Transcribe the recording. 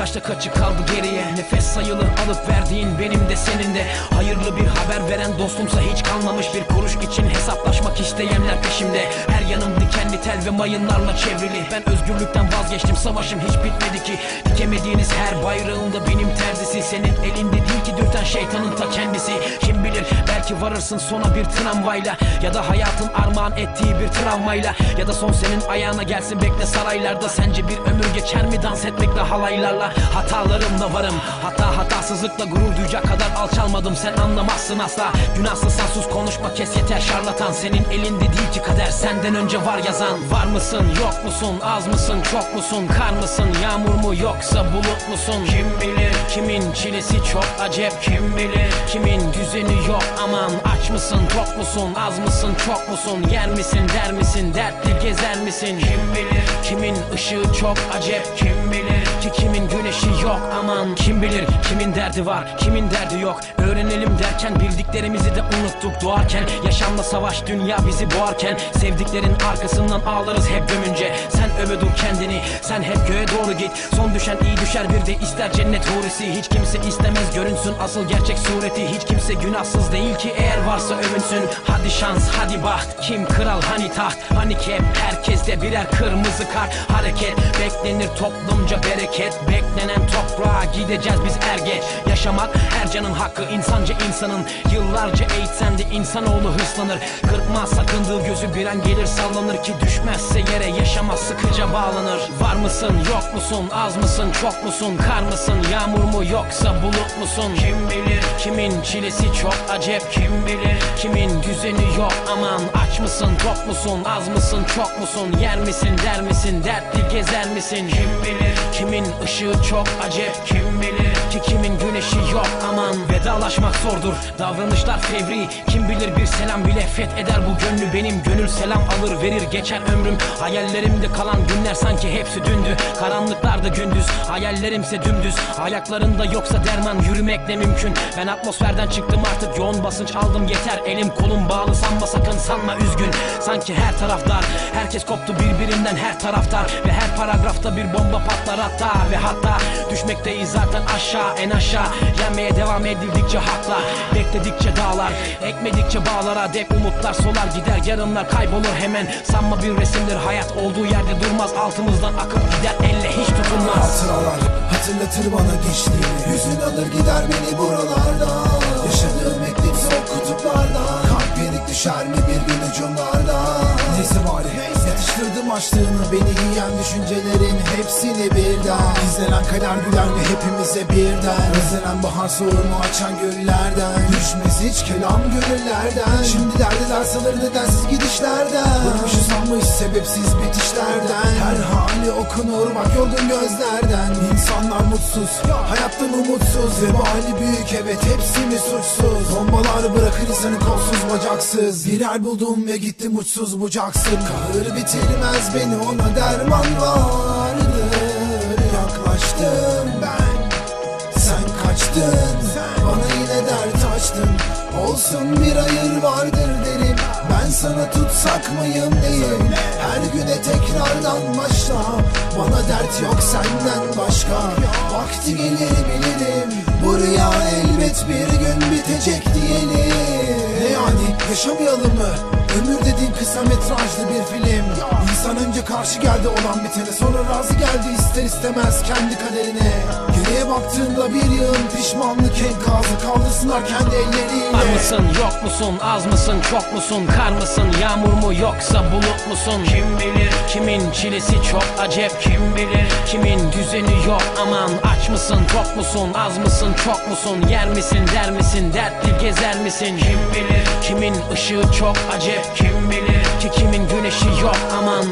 kaçta kaçı kaldı geriye? Nefes sayılı alıp verdiğin benim de senin de. Hayırlı bir haber veren dostumsa hiç kalmamış Bir kuruş için hesaplaşmak isteyenler peşimde. Her yanım dikenli tel ve mayınlarla çevrili. Ben özgürlükten vazgeçtim savaşım hiç bitmedi ki. Dikemediğiniz her bayrağında benim terzisi Senin elinde değil ki dürten şeytanın ta kendisi. Kim bilir belki varırsın sona bir tramvayla. Ya da hayatın armağan ettiği bir travmayla. Ya da son senin ayağına gelsin bekle saraylarda. Sence bir ömür geçer mi? Dans etmekle halaylarla Hatalarımla varım. Hata hatasızlıkla gurur duyacak kadar alçalmadım. Sen anlamazsın asla. Günahsızsan sus konuşma kes yeter şarlatan. Senin elinde değil ki kader senden önce var yazan. Var mısın yok musun az mısın çok musun Kar mısın yağmur mu yoksa bulut musun? Kim bilir kimin çilesi çok acep? Kim bilir kimin düzeni yok? Aman Aç mısın tok musun az mısın çok musun? Yer misin der misin dertli gezer misin? Kim bilir kimin ışığı çok acep? Kim bilir yok aman Bilir kimin derdi var kimin derdi yok. Öğrenelim derken bildiklerimizi de unuttuk doğarken. Yaşamla savaş dünya bizi boğarken. Sevdiklerin arkasından ağlarız hep gömünce Sen öve dur kendini sen hep göğe doğru git. Son düşen iyi düşer bir de ister cennet hurisi. Hiç kimse istemez görünsün asıl gerçek sureti. Hiç kimse günahsız değil ki eğer varsa övünsün. Hadi şans hadi baht kim kral hani taht? Hani ki hep herkeste birer kırmızı kart. Hareket beklenir toplumca bereket. Beklenen toprağa gideceğiz biz er geç Yaşamak her canın hakkı insanca insanın. Yıllarca eğitsen de insanoğlu hırslanır. Kırpmaz sakındığı gözü bir an gelir sallanır ki Düşmezse yere yaşamaz sıkıca bağlanır. Var mısın yok musun az mısın çok musun Kar mısın yağmur mu yoksa bulut musun? Kim bilir kimin çilesi çok acep Kim bilir kimin düzeni yok? Aman Aç mısın tok musun az mısın çok musun? Yer misin der misin dertli gezer misin? Kim bilir kimin ışığı çok acep Kim bilir ki kimin güneşi yok. Aman Vedalaşmak zordur. Davranışlar fevri. Kim bilir bir selam bile fetheder bu gönlü Benim gönül selam alır verir. Geçer ömrüm. Hayallerimde kalan günler sanki hepsi dündü. Karanlıklarda gündüz. Hayallerimse dümdüz. Ayaklarında yoksa derman. Yürümek ne mümkün. Ben atmosferden çıktım artık. Yoğun basınç aldım. Yeter. Elim kolum bağlı. Sanma sakın sanma üzgün. Sanki her taraftar. Herkes koptu birbirinden her taraftar. Ve her paragrafta bir bomba patlar hatta Ve hatta. Düşmekteyiz zaten aşağı en aşağı. Yenmeye devam edildikçe hakla Bekledikçe dağlar. Ekmedikçe bağlara Dep umutlar solar gider. Yarınlar kaybolur hemen. Sanma bir resimdir hayat olduğu yerde durmaz. Altımızdan akıp gider elle hiç tutunmaz. Hatıralar hatırlatır bana geçtiğini Yüzün alır gider beni buralarda Yaşadığım eklip soğuk kutuplarda Kalp yenik düşer mi bir gün ucumlarda Neyse bari yatıştırdım açlığını Beni yiyen düşüncelerin hepsini birden. İzlenen kader güler mi hepimize birden. Özlenen bahar soğur mu açan güllerden Düşmez hiç kelam gönüllerden. Şimdi derdiler salır nedensiz gidişlerden. Bıkmışız sanmış sebepsiz bitişlerden. Her hali okunur bak yorgun gözlerden. İnsanlar mutsuz, hayattan umutsuz Vebali büyük evet hepsi mi suçsuz? Bombalar bırakır insanı kolsuz bacaksız. Birer buldum ve gittim uçsuz bucaksız. Kahır bitirmez beni ona derman vardır. Yaklaştım ben sen kaçtın. Bana yine dert açtın. Olsun bir hayır vardır derim. Ben sana tutsak mıyım diyeyim Her güne tekrardan başla. Bana dert yok senden başka. Vakti gelir bilirim. Bu rüya elbet bir gün bitecek diyelim yaşamayalım mı? Ömür dediğin kısa metrajlı bir film. İnsan önce karşı geldi olan bitene Sonra razı geldi ister istemez kendi kaderine. Geriye baktığında bir yığın pişmanlık enkazı Kaldırsınlar kendi elleriyle. Var mısın yok musun az mısın çok musun Kar mısın yağmur mu yoksa bulut musun? Kim bilir? Kimin çilesi çok acep? Kim bilir? Kimin düzeni yok? Aman Aç mısın tok musun az mısın çok musun? Yer misin der misin dertli gezer misin? Kim bilir kimin ışığı çok acep? Kim bilir ki kimin güneşi yok? Aman